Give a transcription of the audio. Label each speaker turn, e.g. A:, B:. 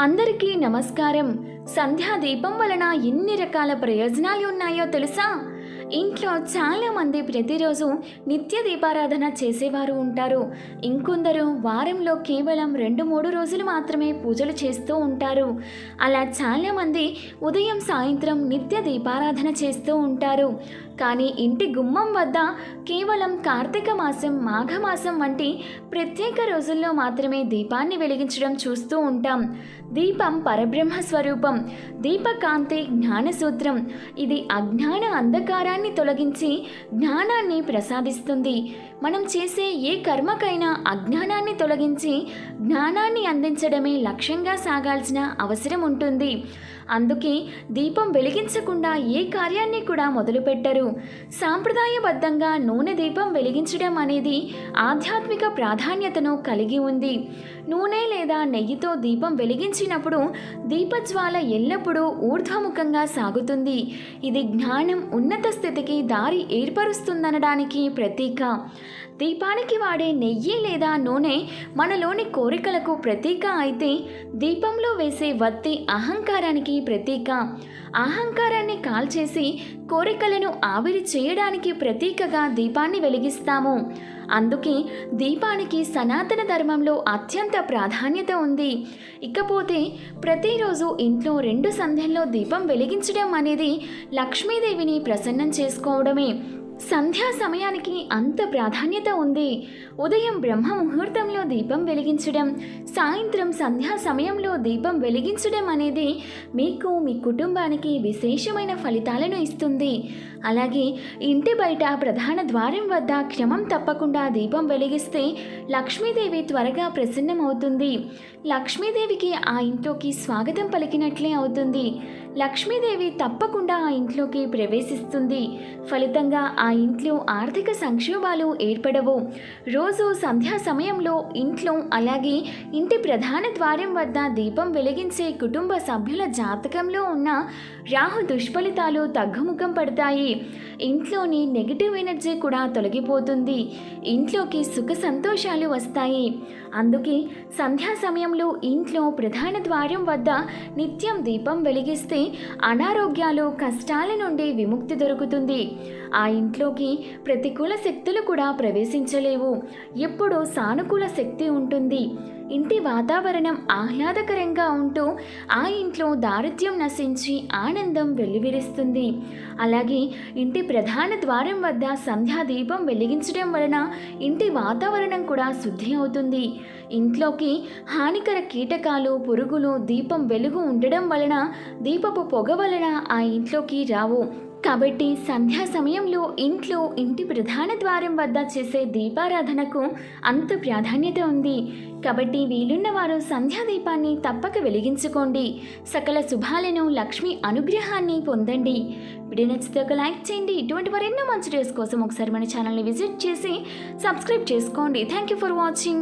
A: అందరికీ నమస్కారం. సంధ్యా దీపం వలన ఎన్ని రకాల ప్రయోజనాలు ఉన్నాయో తెలుసా? ఇంట్లో చాలా మంది ప్రతిరోజు నిత్య దీపారాధన చేసేవారు ఉంటారు. ఇంకొందరు వారంలో కేవలం రెండు మూడు రోజులు మాత్రమే పూజలు చేస్తూ ఉంటారు. అలా చాలామంది ఉదయం సాయంత్రం నిత్య దీపారాధన చేస్తూ ఉంటారు. కానీ ఇంటి గుమ్మం వద్ద కేవలం కార్తీక మాసం మాఘమాసం వంటి ప్రత్యేక రోజుల్లో మాత్రమే దీపాన్ని వెలిగించడం చూస్తూ ఉంటాం. దీపం పరబ్రహ్మ స్వరూపం దీపకాంతి జ్ఞానసూత్రం. ఇది అజ్ఞాన అంధకారాన్ని తొలగించి జ్ఞానాన్ని ప్రసాదిస్తుంది. మనం చేసే ఏ కర్మకైనా అజ్ఞానాన్ని తొలగించి జ్ఞానాన్ని అందించడమే లక్ష్యంగా సాగాల్సిన అవసరం ఉంటుంది. అందుకే దీపం వెలిగించకుండా ఏ కార్యాన్ని కూడా మొదలుపెట్టరు. సాంప్రదాయబద్ధంగా నూనె దీపం వెలిగించడం అనేది ఆధ్యాత్మిక ప్రాధాన్యతను కలిగి ఉంది. నూనె లేదా నెయ్యితో దీపం వెలిగించినప్పుడు దీపజ్వాల ఎల్లప్పుడూ ఊర్ధ్వముఖంగా సాగుతుంది. ఇది జ్ఞానం ఉన్నత స్థితికి దారి ఏర్పరుస్తుందనడానికి ప్రతీక. దీపానికి వాడే నెయ్యి లేదా నూనె మనలోని కోరికలకు ప్రతీక అయితే దీపంలో వేసే వత్తి అహంకారానికి ప్రతీక. అహంకారాన్ని కాల్చేసి కోరికలను ఆవిరి చేయడానికి ప్రతీకగా దీపాన్ని వెలిగిస్తాము. అందుకే దీపానికి సనాతన ధర్మంలో అత్యంత ప్రాధాన్యత ఉంది. ఇకపోతే ప్రతిరోజు ఇంట్లో రెండు సంధ్యల్లో దీపం వెలిగించడం అనేది లక్ష్మీదేవిని ప్రసన్నం చేసుకోవడమే. సంధ్యా సమయానికి అంత ప్రాధాన్యత ఉంది. ఉదయం బ్రహ్మ ముహూర్తంలో దీపం వెలిగించడం సాయంత్రం సంధ్యా సమయంలో దీపం వెలిగించడం అనేది మీకు మీ కుటుంబానికి విశేషమైన ఫలితాలను ఇస్తుంది. అలాగే ఇంటి బయట ప్రధాన ద్వారం వద్ద క్రమం తప్పకుండా దీపం వెలిగిస్తే లక్ష్మీదేవి త్వరగా ప్రసన్నమవుతుంది. లక్ష్మీదేవికి ఆ ఇంట్లోకి స్వాగతం పలికినట్లే అవుతుంది. లక్ష్మీదేవి తప్పకుండా ఆ ఇంట్లోకి ప్రవేశిస్తుంది. ఫలితంగా ఆ ఇంట్లో ఆర్థిక సంక్షోభాలు ఏర్పడవు. రోజు సంధ్యా సమయంలో ఇంట్లో అలాగే ఇంటి ప్రధాన ద్వారం వద్ద దీపం వెలిగించే కుటుంబ సభ్యుల జాతకంలో ఉన్న రాహు దుష్ఫలితాలు తగ్గుముఖం పడతాయి. ఇంట్లోని నెగిటివ్ ఎనర్జీ కూడా తొలగిపోతుంది. ఇంట్లోకి సుఖ సంతోషాలు వస్తాయి. అందుకే సంధ్యా సమయంలో ఇంట్లో ప్రధాన ద్వారం వద్ద నిత్యం దీపం వెలిగిస్తే అనారోగ్యాలు కష్టాల నుండి విముక్తి దొరుకుతుంది. ఆ ఇంట్లోకి ప్రతికూల శక్తులు కూడా ప్రవేశించలేవు. ఎప్పుడూ సానుకూల శక్తి ఉంటుంది. ఇంటి వాతావరణం ఆహ్లాదకరంగా ఉంటూ ఆ ఇంట్లో దారిద్ర్యం నశించి ఆనందం వెల్లివిరుస్తుంది. అలాగే ఇంటి ప్రధాన ద్వారం వద్ద సంధ్యా దీపం వెలిగించడం వలన ఇంటి వాతావరణం కూడా శుద్ధి అవుతుంది. ఇంట్లోకి హానికర కీటకాలు పురుగులు దీపం వెలుగు ఉండడం వలన దీపపు పొగ వలన ఆ ఇంట్లోకి రావు. కాబట్టి సంధ్యా సమయంలో ఇంట్లో ఇంటి ప్రధాన ద్వారం వద్ద చేసే దీపారాధనకు అంత ప్రాధాన్యత ఉంది. కాబట్టి వీలున్నవారు సంధ్యా దీపాన్ని తప్పక వెలిగించుకోండి. సకల శుభాలను లక్ష్మి అనుగ్రహాన్ని పొందండి. వీడియో నచ్చితే ఒక లైక్ చేయండి. ఇటువంటి మరెన్నో మంచి డేస్ కోసం ఒకసారి మన ఛానల్ని విజిట్ చేసి సబ్స్క్రైబ్ చేసుకోండి. Thank you for watching